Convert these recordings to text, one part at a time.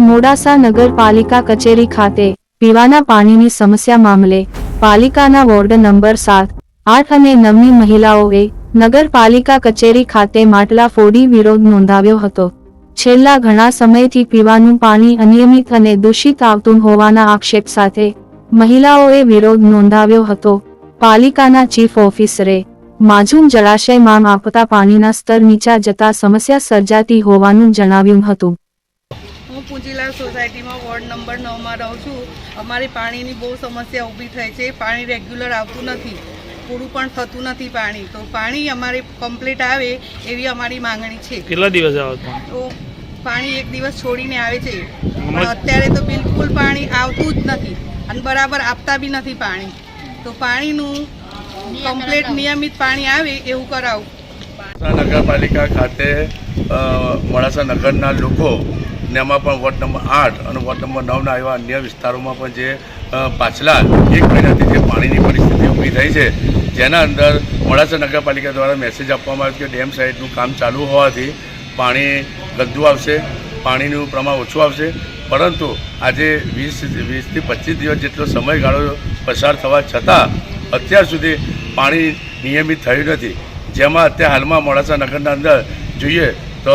મોડાસા નગરપાલિકા કચેરી ખાતે પીવાના પાણીની સમસ્યા મામલે પાલિકાના વોર્ડ નંબર સાત, આઠ અને નવની મહિલાઓએ નગરપાલિકા કચેરી ખાતે માટલા ફોડી વિરોધ નોંધાવ્યો હતો. છેલ્લા ઘણા સમયથી પીવાનું પાણી અનિયમિત અને દૂષિત આવતું હોવાના આક્ષેપ સાથે મહિલાઓએ વિરોધ નોંધાવ્યો હતો. પાલિકાના ચીફ ઓફિસરે માજૂમ જળાશયમાં આપતા પાણીના સ્તર નીચા જતા સમસ્યા સર્જાતી હોવાનું જણાવ્યું હતું. હું સોસાયટીમાં વોર્ડ નંબર નવમાં રહું છું. અમારી પાણીની બહુ સમસ્યા ઊભી થઈ છે. પાણી રેગ્યુલર આવતું નથી. પૂરું પણ થતું નથી પાણી. તો પાણી અમારે કમ્પ્લીટ આવે એવી અમારી માંગણી છે. કેટલા દિવસ આવે તો પાણી એક દિવસ છોડીને આવે છે. પણ અત્યારે તો બિલકુલ પાણી આવતું જ નથી. અને બરાબર આપતા બી નથી પાણી. તો પાણીનું કમ્પ્લીટ નિયમિત પાણી આવે એવું કરાવું. નગરપાલિકા ખાતે મોડાસા નગરના લોકો ને એમાં પણ વોર્ડ નંબર આઠ અને વોર્ડ નંબર નવના એવા અન્ય વિસ્તારોમાં પણ જે પાછલા એક મહિનાથી જે પાણીની પરિસ્થિતિ ઊભી થઈ છે, જેના અંદર મોડાસા નગરપાલિકા દ્વારા મેસેજ આપવામાં આવ્યો કે ડેમ સાઇડનું કામ ચાલુ હોવાથી પાણી ગંદુ આવશે, પાણીનું પ્રમાણ ઓછું આવશે. પરંતુ આજે વીસ, વીસથી પચીસ દિવસ જેટલો સમયગાળો પસાર થવા છતાં અત્યાર સુધી પાણી નિયમિત થયું નથી. જેમાં અત્યારે હાલમાં મોડાસા નગરના અંદર જોઈએ તો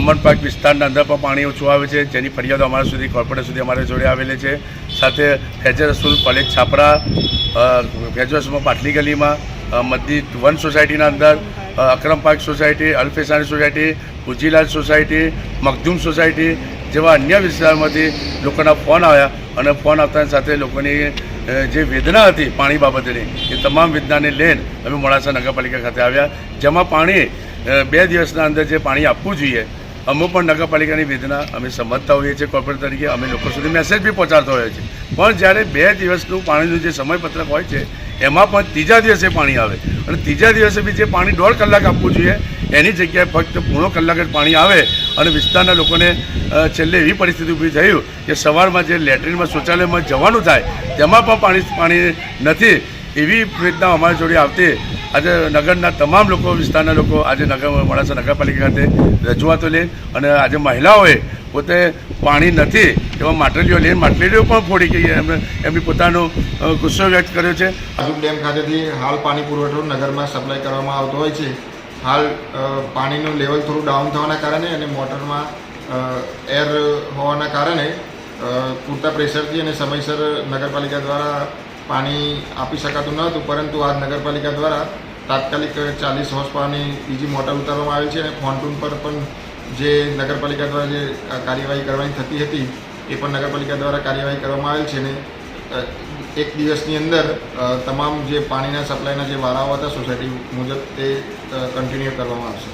અમન પાર્ક વિસ્તારના અંદર પણ પાણી ઓછું આવે છે. જેની ફરિયાદો અમારા સુધી કોર્પોરેટ સુધી અમારા જોડે આવેલી છે. સાથે ફેજર સ્કૂલ કોલેજ છાપરા ફેજર પાટલી ગલીમાં મસ્જિદ વન સોસાયટીના અંદર Akram park society Alfesani society Ujilal society, Makhdoom society જેવા અન્ય વિસ્તારમાંથી લોકોના ફોન આવ્યા અને ફોન આવતાની સાથે લોકોની જે વેદના હતી પાણી બાબતેની, એ તમામ વેદનાને લઈને અમે મોડાસા નગરપાલિકા ખાતે આવ્યા. જેમાં પાણી બે દિવસના અંદર જે પાણી આપવું જોઈએ અમે પણ નગરપાલિકાની વેદના અમે સમજતા હોઈએ છીએ કોર્પોરેટ તરીકે. અમે લોકો સુધી મેસેજ બી પહોંચાડતા હોઈએ છીએ. પણ જ્યારે બે દિવસનું પાણીનું જે સમયપત્રક હોય છે, એમાં પણ ત્રીજા દિવસે પાણી આવે. અને ત્રીજા દિવસે બી જે પાણી દોઢ કલાક આપવું જોઈએ, એની જગ્યાએ ફક્ત પૂણો કલાક જ પાણી આવે. અને વિસ્તારના લોકોને છેલ્લે એવી પરિસ્થિતિ ઊભી થયું કે સવારમાં જે લેટ્રિનમાં શૌચાલયમાં જવાનું થાય, તેમાં પણ પાણી પાણી નથી. એવી રીતના અમારી જોડે આવતી આજે નગરના તમામ લોકો, વિસ્તારના લોકો આજે નગર, મોડાસા નગરપાલિકા ખાતે રજૂઆતો લે અને આજે મહિલાઓએ પોતે પાણી નથી એવા માટલીઓ લઈને માટલીઓ પણ ફોડી ગઈ એમને એમની પોતાનો ગુસ્સો વ્યક્ત કર્યો છે. આજુ ડેમ ખાતેથી હાલ પાણી પુરવઠો નગરમાં સપ્લાય કરવામાં આવતો હોય છે. હાલ પાણીનું લેવલ થોડું ડાઉન થવાના કારણે અને મોટરમાં એર હોવાના કારણે પૂરતા પ્રેશરથી અને સમયસર નગરપાલિકા દ્વારા પાણી આપી શકાતું ન હતું, પરંતુ આ નગરપાલિકા દ્વારા તાત્કાલિક ચાલીસ હોર્સ પાવરની બીજી મોટર ઉતારવામાં આવી છે અને ફોન્ટૂન પર પણ જે નગરપાલિકા દ્વારા જે કાર્યવાહી કરવાની થતી હતી, એ પણ નગરપાલિકા દ્વારા કાર્યવાહી કરવામાં આવેલ છે અને એક દિવસની અંદર તમામ જે પાણીના સપ્લાયના જે વારાઓ હતા, સોસાયટી મુજબ તે કન્ટિન્યુ કરવામાં આવશે.